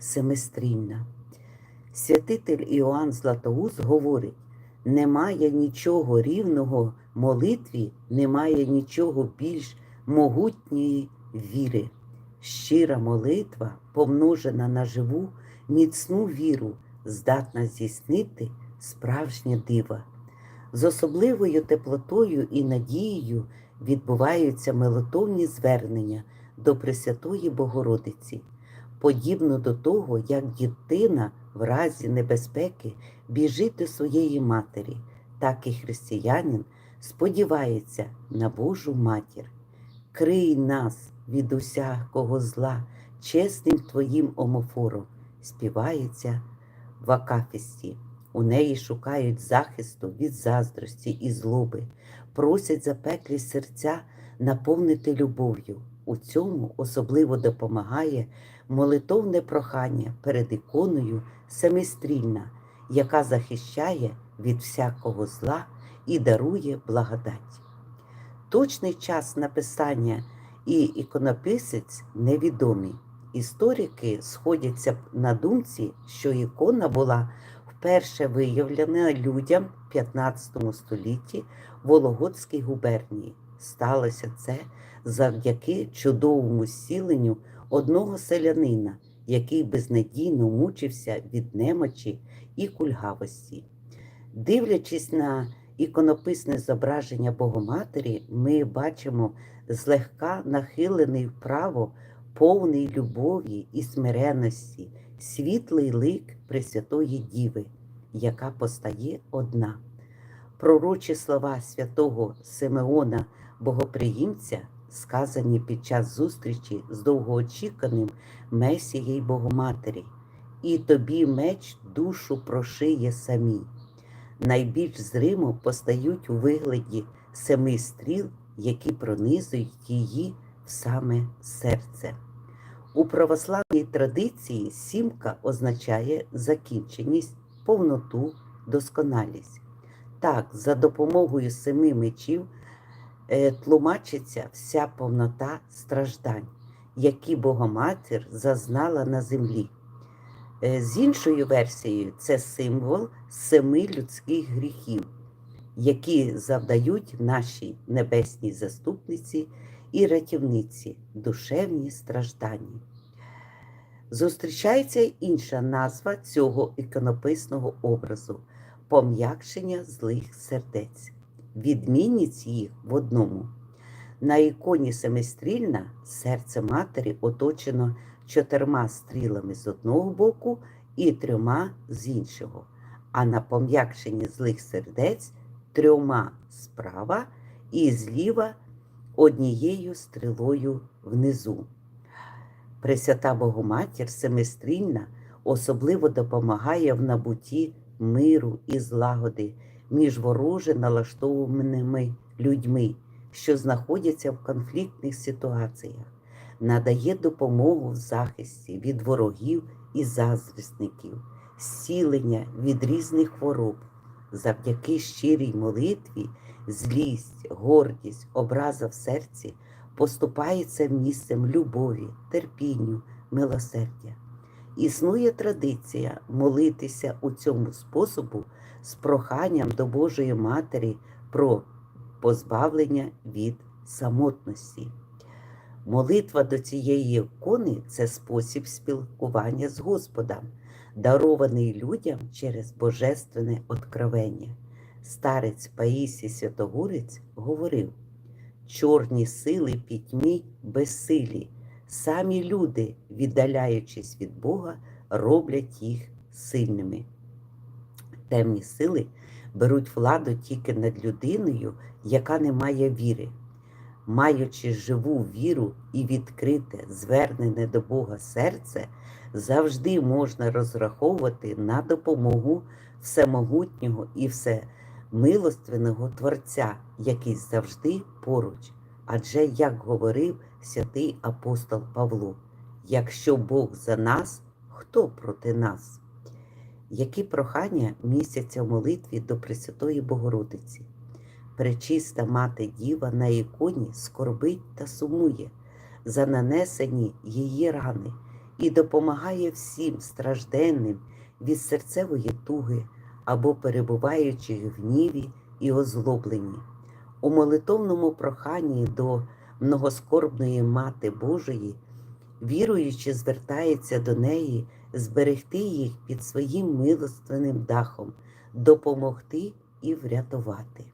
семистрільна. Святитель Іоанн Златоуст говорить: немає нічого рівного молитві, немає нічого більш могутньої віри. Щира молитва, помножена на живу, міцну віру, здатна здійснити справжнє диво. З особливою теплотою і надією відбуваються молитовні звернення до Пресвятої Богородиці, подібно до того, як дитина в разі небезпеки біжить до своєї матері, так і християнин сподівається на Божу матір. Крий нас від усякого зла, чесним твоїм омофором, співається в Акафісті. У неї шукають захисту від заздрості і злоби, просять запеклі серця наповнити любов'ю. У цьому особливо допомагає молитовне прохання перед іконою семистрільна, яка захищає від всякого зла і дарує благодать. Точний час написання і іконописець невідомі. Історики сходяться на думці, що ікона була вперше виявлена людям в 15 столітті в Вологодській губернії. Сталося це завдяки чудовому зціленню одного селянина, який безнадійно мучився від немочі і кульгавості. Дивлячись на іконописне зображення Богоматері, ми бачимо злегка нахилений вправо, повний любові і смиренності, світлий лик Пресвятої Діви, яка постає одна. Пророчі слова святого Симеона Богоприємця, сказані під час зустрічі з довгоочіканим Месією Богоматері, і тобі меч душу прошиє самі. Найбільш зримо постають у вигляді семи стріл, які пронизують її в саме серце. У православній традиції сімка означає закінченість, повноту, досконалість. Так, за допомогою семи мечів тлумачиться вся повнота страждань, які Богоматір зазнала на землі. Е, З іншою версією, це символ семи людських гріхів, які завдають нашій небесній заступниці і рятівниці душевні страждання. Зустрічається інша назва цього іконописного образу пом'якшення злих сердець. Відмінність їх в одному. На іконі семистрільна серце матері оточено чотирма стрілами з одного боку і трьома з іншого, а на пом'якшенні злих сердець трьома справа і зліва однією стрілою внизу. Пресвята Богоматір семистрільна особливо допомагає в набутті миру і злагоди між вороже налаштованими людьми, що знаходяться в конфліктних ситуаціях, надає допомогу в захисті від ворогів і заздрісників, зцілення від різних хвороб, завдяки щирій молитві, злість, гордість, образа в серці поступається місцем любові, терпінню, милосердя. Існує традиція молитися у цьому способу з проханням до Божої Матері про позбавлення від самотності. Молитва до цієї ікони це спосіб спілкування з Господом, дарований людям через божественне откровення. Старець Паїсій Святогорець говорив: чорні сили пітьмі безсилі, самі люди, віддаляючись від Бога, роблять їх сильними. Темні сили беруть владу тільки над людиною, яка не має віри. Маючи живу віру і відкрите, звернене до Бога серце, завжди можна розраховувати на допомогу всемогутнього і всемилостивного Творця, який завжди поруч. Адже, як говорив святий апостол Павло, якщо Бог за нас, хто проти нас? Які прохання містяться в молитві до Пресвятої Богородиці? Пречиста мати Діва на іконі скорбить та сумує за нанесені її рани і допомагає всім стражденним від серцевої туги або перебуваючих в гніві і озлобленні. У молитовному проханні до многоскорбної Мати Божої, віруючи, звертається до неї зберегти їх під своїм милостивним дахом, допомогти і врятувати.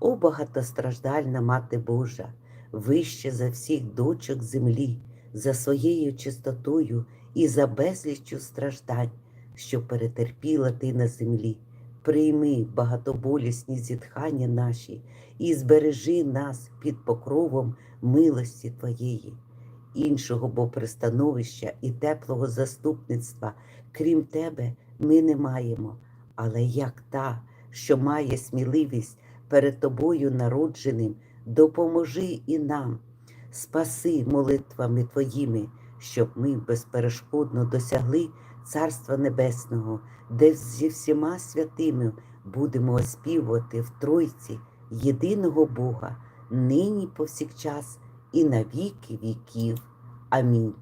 О багатостраждальна Мати Божа, вище за всіх дочок землі, за своєю чистотою і за безліччю страждань, що перетерпіла ти на землі. Прийми багатоболісні зітхання наші і збережи нас під покровом милості Твоєї, іншого бо пристановища і теплого заступництва, крім Тебе, ми не маємо, але як та, що має сміливість перед Тобою народженим, допоможи і нам, спаси молитвами Твоїми, щоб ми безперешкодно досягли Царства Небесного, де зі всіма святими будемо оспівувати в Тройці єдиного Бога, нині повсякчас і на віки віків. Амінь.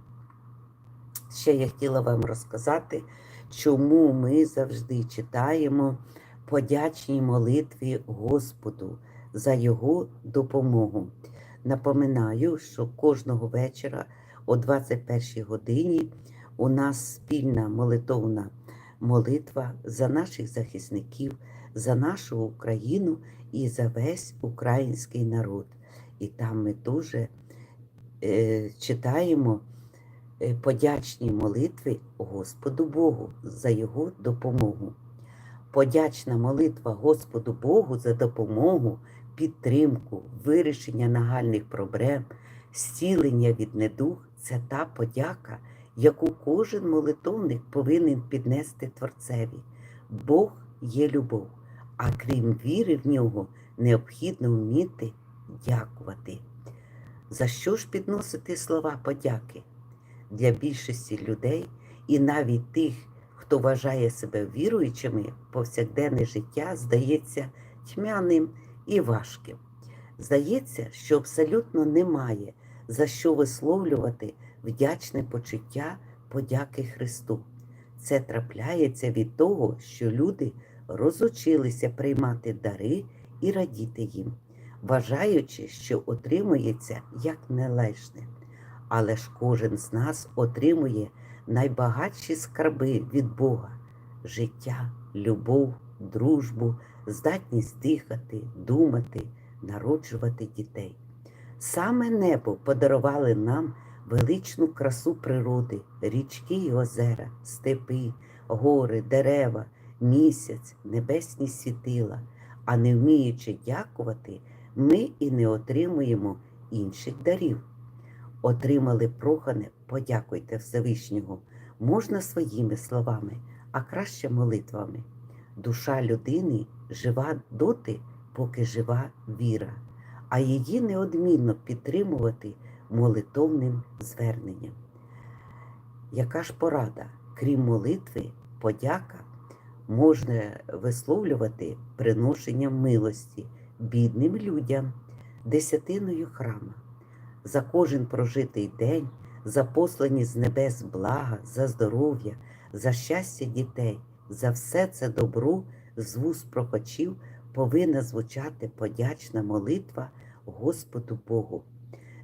Ще я хотіла вам розказати, чому ми завжди читаємо подячній молитві Господу за Його допомогу. Напоминаю, що кожного вечора о 21 годині у нас спільна молитовна молитва за наших захисників, за нашу Україну і за весь український народ. І там ми дуже читаємо е, подячні молитви Господу Богу за Його допомогу. Подячна молитва Господу Богу за допомогу, підтримку, вирішення нагальних проблем, зцілення від недуг це та подяка, яку кожен молитовник повинен піднести Творцеві. Бог є любов, а крім віри в нього, необхідно вміти дякувати. За що ж підносити слова подяки? Для більшості людей і навіть тих, хто вважає себе віруючими, повсякденне життя здається тьмяним і важким. Здається, що абсолютно немає за що висловлювати вдячне почуття подяки Христу. Це трапляється від того, що люди розучилися приймати дари і радіти їм, вважаючи, що отримується як належне. Але ж кожен з нас отримує найбагатші скарби від Бога життя, любов, дружбу, здатність дихати, думати, народжувати дітей. Саме небо подарували нам величну красу природи, річки й озера, степи, гори, дерева, місяць, небесні світила. А не вміючи дякувати, ми і не отримуємо інших дарів. Отримали прохане, подякуйте Всевишнього, можна своїми словами, а краще молитвами. Душа людини жива доти, поки жива віра, а її неодмінно підтримувати молитовним зверненням. Яка ж порада, крім молитви, подяка можна висловлювати приношенням милості бідним людям, десятиною храма, за кожен прожитий день, за послані з небес блага, за здоров'я, за щастя дітей, за все це добро з вуст прохочів повинна звучати подячна молитва Господу Богу.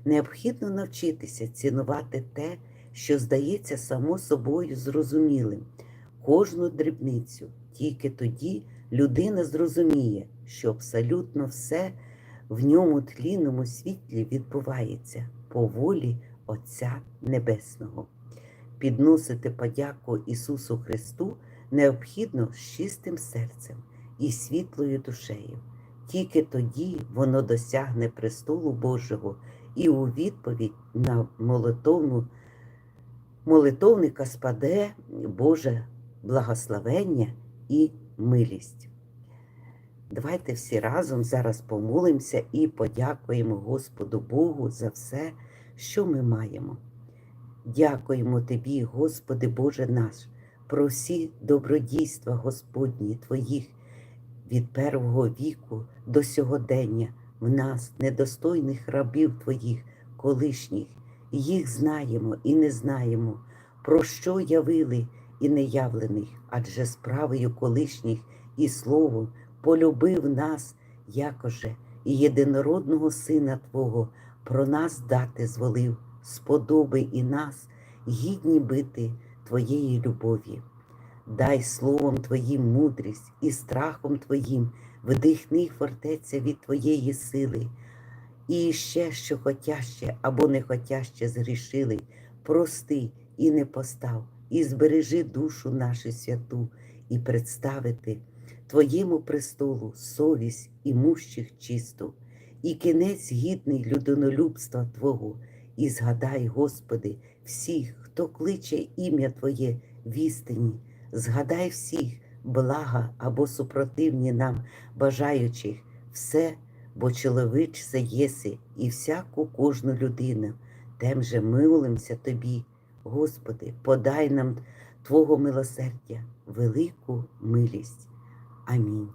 Необхідно навчитися цінувати те, що здається само собою зрозумілим, кожну дрібницю. Тільки тоді людина зрозуміє, що абсолютно все в ньому тлінному світлі відбувається по волі Отця Небесного. Підносити подяку Ісусу Христу необхідно з чистим серцем і світлою душею. Тільки тоді воно досягне престолу Божого і у відповідь на молитовну молитовника спаде Боже благословення і милість. Давайте всі разом зараз помолимося і подякуємо Господу Богу за все, що ми маємо. Дякуємо Тобі, Господи Боже наш, про всі добродійства Господні Твоїх від первого віку до сьогодення в нас, недостойних рабів Твоїх, колишніх, їх знаємо і не знаємо, про що явили і неявлених, адже справою колишніх і словом полюбив нас, якоже, і єдинородного Сина Твого про нас дати зволив, сподоби і нас, гідні бити Твоєї любові. Дай словом Твоїм мудрість і страхом Твоїм вдихни фортеця від Твоєї сили. І ще, що хотяще або не хотяще згрішили, прости і не постав, і збережи душу нашу святу, і представити Твоєму престолу совість і мущих чисту, і кінець гідний людинолюбства Твого, і згадай, Господи, всіх, хто кличе ім'я Твоє в істині, згадай всіх, блага або супротивні нам, бажаючих все бо чоловіч це єси і всяку кожну людину. Тем же милимся тобі, Господи, подай нам Твого милосердя, велику милість. Амінь.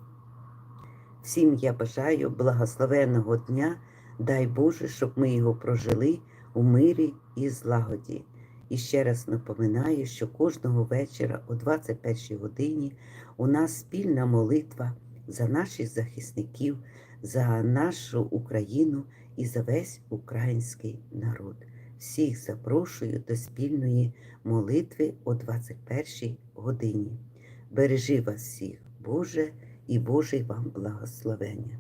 Всім я бажаю благословенного дня, дай Боже, щоб ми його прожили у мирі і злагоді. І ще раз напоминаю, що кожного вечора о 21 годині у нас спільна молитва за наших захисників, за нашу Україну і за весь український народ. Всіх запрошую до спільної молитви о 21 годині. Бережи вас всіх, Боже, і Божий вам благословення.